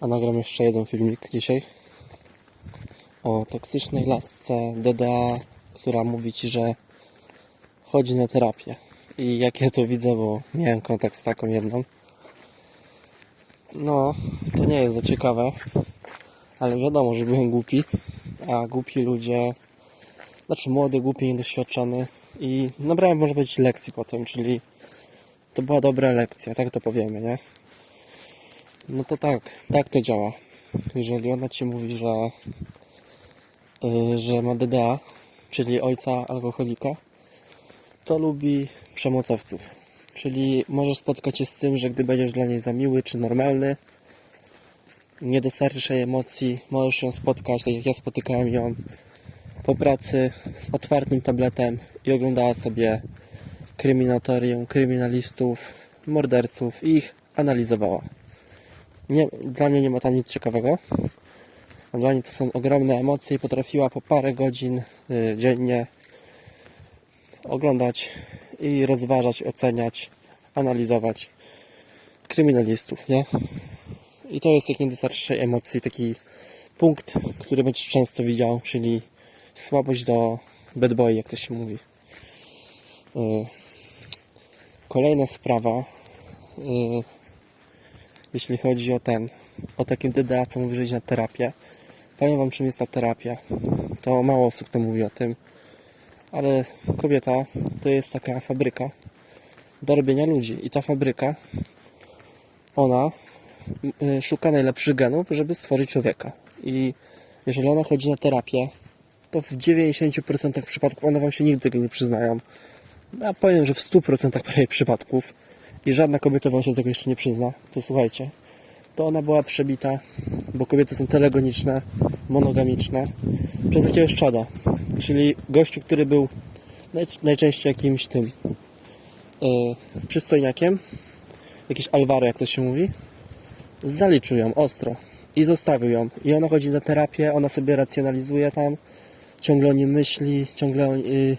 A nagram jeszcze jeden filmik dzisiaj o toksycznej lasce DDA, która mówi ci, że chodzi na terapię. I jak ja to widzę, bo miałem kontakt z taką jedną. No, to nie jest za ciekawe, ale wiadomo, że byłem głupi, a głupi ludzie, znaczy młody, głupi, niedoświadczony i nabrałem, może powiedzieć, lekcji potem, czyli to była dobra lekcja, tak to powiemy, nie? No to tak, tak to działa. Jeżeli ona ci mówi, że, yy, że ma DDA, czyli ojca alkoholika, to lubi przemocowców. Czyli możesz spotkać się z tym, że gdy będziesz dla niej za miły czy normalny, nie dostarczysz jej emocji, możesz ją spotkać, tak jak ja spotykałem ją po pracy z otwartym tabletem i oglądała sobie kryminatorium, kryminalistów, morderców i ich analizowała. Nie, dla mnie nie ma tam nic ciekawego. Dla niej to są ogromne emocje i potrafiła po parę godzin y, dziennie oglądać i rozważać, oceniać, analizować kryminalistów, nie? I to jest jak nie dostarczy emocji taki punkt, który będziesz często widział, czyli słabość do bad boy, jak to się mówi. Y, Kolejna sprawa, y, jeśli chodzi o ten, o takim DDA, co mówi, że na terapię. Powiem Wam, czym jest ta terapia. To mało osób to mówi o tym, ale kobieta to jest taka fabryka do robienia ludzi. I ta fabryka, ona y, szuka najlepszych genów, żeby stworzyć człowieka. I jeżeli ona chodzi na terapię, to w 90% przypadków one Wam się nigdy tego nie przyznają. Ja powiem, że w 100% prawie przypadków i żadna kobieta Wam się do tego jeszcze nie przyzna, to słuchajcie, to ona była przebita, bo kobiety są telegoniczne, monogamiczne, przez jakiegoś czada. Czyli gościu, który był naj, najczęściej jakimś tym yy, przystojniakiem, jakiś Alvaro, jak to się mówi, zaliczył ją ostro i zostawił ją. I ona chodzi na terapię, ona sobie racjonalizuje tam, ciągle o nim myśli, ciągle o, yy,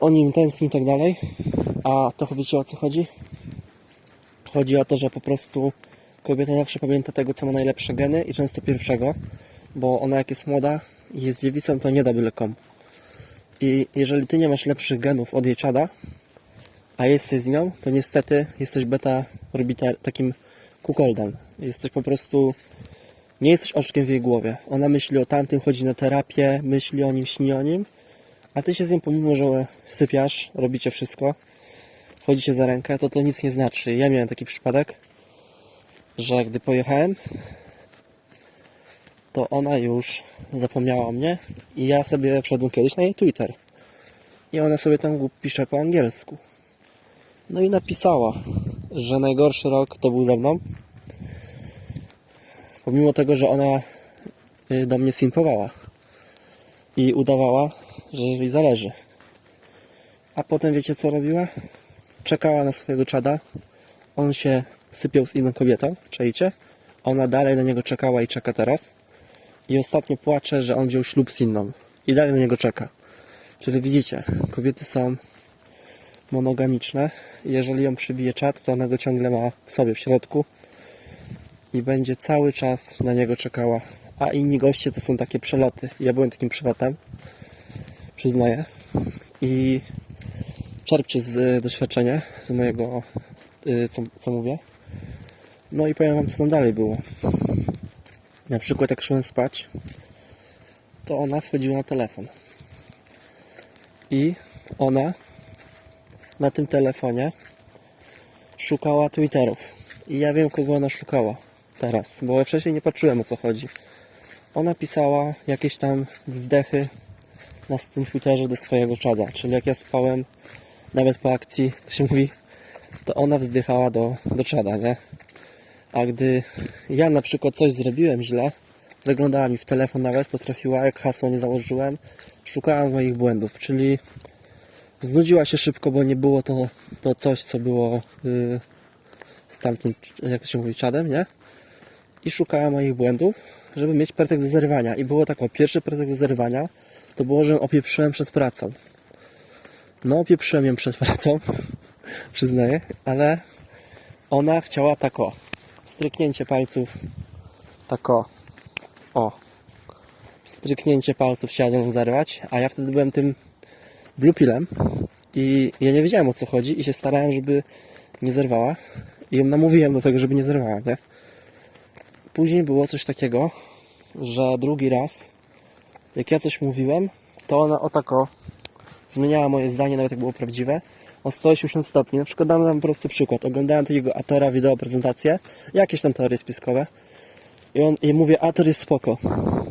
o nim tęskni i tak dalej. A to wiecie o co chodzi? Chodzi o to, że po prostu kobieta zawsze pamięta tego, co ma najlepsze geny i często pierwszego, bo ona jak jest młoda i jest dziewicą, to nie da byle komu. I jeżeli ty nie masz lepszych genów od jej czada, a jesteś z nią, to niestety jesteś beta orbita takim kukoldem. Jesteś po prostu nie jesteś oczkiem w jej głowie. Ona myśli o tamtym, chodzi na terapię, myśli o nim, śni o nim, a ty się z nią pomimo, że sypiasz, robicie wszystko, chodzicie za rękę, to to nic nie znaczy. Ja miałem taki przypadek, że gdy pojechałem, to ona już zapomniała o mnie i ja sobie wszedłem kiedyś na jej Twitter. I ona sobie tam pisze po angielsku. No i napisała, że najgorszy rok to był ze mną. Pomimo tego, że ona y, do mnie simpowała i udawała, że jej zależy. A potem wiecie co robiła? Czekała na swojego czada. On się sypiał z inną kobietą, czajcie? Ona dalej na niego czekała i czeka teraz. I ostatnio płacze, że on wziął ślub z inną. I dalej na niego czeka. Czyli widzicie, kobiety są monogamiczne. Jeżeli ją przybije czat, to ona go ciągle ma w sobie, w środku. I będzie cały czas na niego czekała. A inni goście to są takie przeloty. Ja byłem takim przelotem. Przyznaję. I czerpcie z y, doświadczenia, z mojego, y, co, co mówię. No i powiem Wam, co tam dalej było. Na przykład, jak szłem spać, to ona wchodziła na telefon. I ona na tym telefonie szukała Twitterów. I ja wiem, kogo ona szukała teraz, bo wcześniej nie patrzyłem o co chodzi. Ona pisała jakieś tam wzdechy na Twitterze do swojego czada. Czyli jak ja spałem, nawet po akcji, to się mówi, to ona wzdychała do, do czada, nie? A gdy ja na przykład coś zrobiłem źle, zaglądała mi w telefon nawet, potrafiła, jak hasło nie założyłem, szukała moich błędów, czyli znudziła się szybko, bo nie było to, to coś, co było yy, z tamtym, jak to się mówi, czadem, nie? I szukała moich błędów, żeby mieć pretekst do zerwania. I było tak, o, pierwszy pretekst do zerwania to było, że opieprzyłem przed pracą. No, opieprzyłem ją przed pracą, przyznaję, ale ona chciała tak o, stryknięcie palców. Tak o. O. Stryknięcie palców chciała ze zerwać, a ja wtedy byłem tym blue pillem i ja nie wiedziałem o co chodzi i się starałem, żeby nie zerwała. I ją namówiłem do tego, żeby nie zerwała, nie? Później było coś takiego, że drugi raz, jak ja coś mówiłem, to ona o tako zmieniała moje zdanie, nawet jak było prawdziwe, o 180 stopni. Na przykład dam wam prosty przykład. Oglądałem takiego Atora wideo prezentację, jakieś tam teorie spiskowe. I, on, I mówię, Ator jest spoko.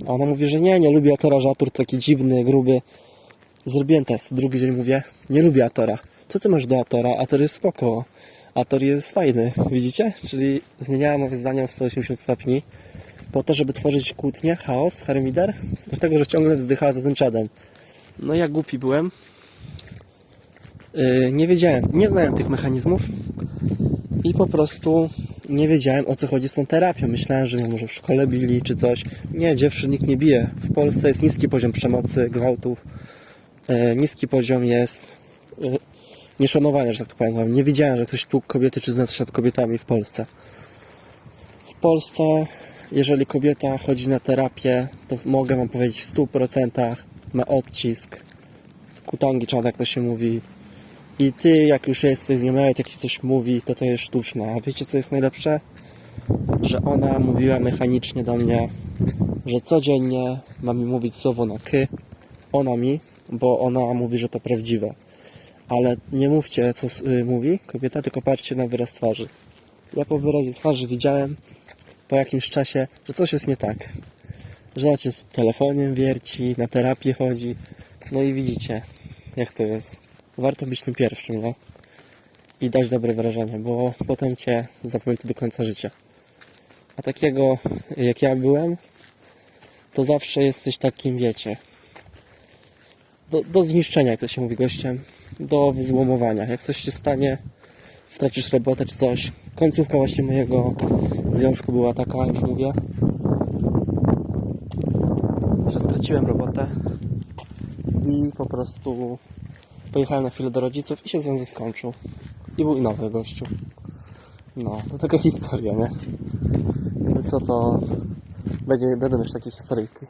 A ona mówi, że nie, nie lubi Atora, że Ator taki dziwny, gruby. Zrobiłem test. Drugi dzień mówię, nie lubię Atora. Co ty masz do Atora? Ator jest spoko. Ator jest fajny. Widzicie? Czyli zmieniałem moje zdanie o 180 stopni po to, żeby tworzyć kłótnię, chaos, harmider, do tego, że ciągle wzdychała za tym czadem. No ja głupi byłem. Yy, nie wiedziałem, nie znałem tych mechanizmów i po prostu nie wiedziałem o co chodzi z tą terapią. Myślałem, że mnie może w szkole bili czy coś. Nie, dziewczyn nikt nie bije. W Polsce jest niski poziom przemocy, gwałtów. Yy, niski poziom jest yy, nieszanowania, że tak powiem. Nie wiedziałem, że ktoś tłukł kobiety czy się nad kobietami w Polsce. W Polsce, jeżeli kobieta chodzi na terapię, to mogę Wam powiedzieć w 100% ma odcisk kutongi, czy jak to się mówi. I Ty, jak już jesteś z nią, nawet jak ci coś mówi, to to jest sztuczne. A wiecie, co jest najlepsze? Że ona mówiła mechanicznie do mnie, że codziennie ma mi mówić słowo na ky, ona mi, bo ona mówi, że to prawdziwe. Ale nie mówcie, co y, mówi kobieta, tylko patrzcie na wyraz twarzy. Ja po wyrazie twarzy widziałem po jakimś czasie, że coś jest nie tak. Że ona cię telefonem wierci, na terapię chodzi. No i widzicie, jak to jest. Warto być tym pierwszym, nie? I dać dobre wrażenie, bo potem cię zapamięta do końca życia. A takiego, jak ja byłem, to zawsze jesteś takim, wiecie, do, do zniszczenia, jak to się mówi gościem, do wyzłomowania. Jak coś się stanie, stracisz robotę czy coś. Końcówka właśnie mojego związku była taka, już mówię, że straciłem robotę i po prostu pojechałem na chwilę do rodziców i się związek skończył. I był nowy gościu. No, to taka historia, nie? Co to będzie, będą już takie historyjki.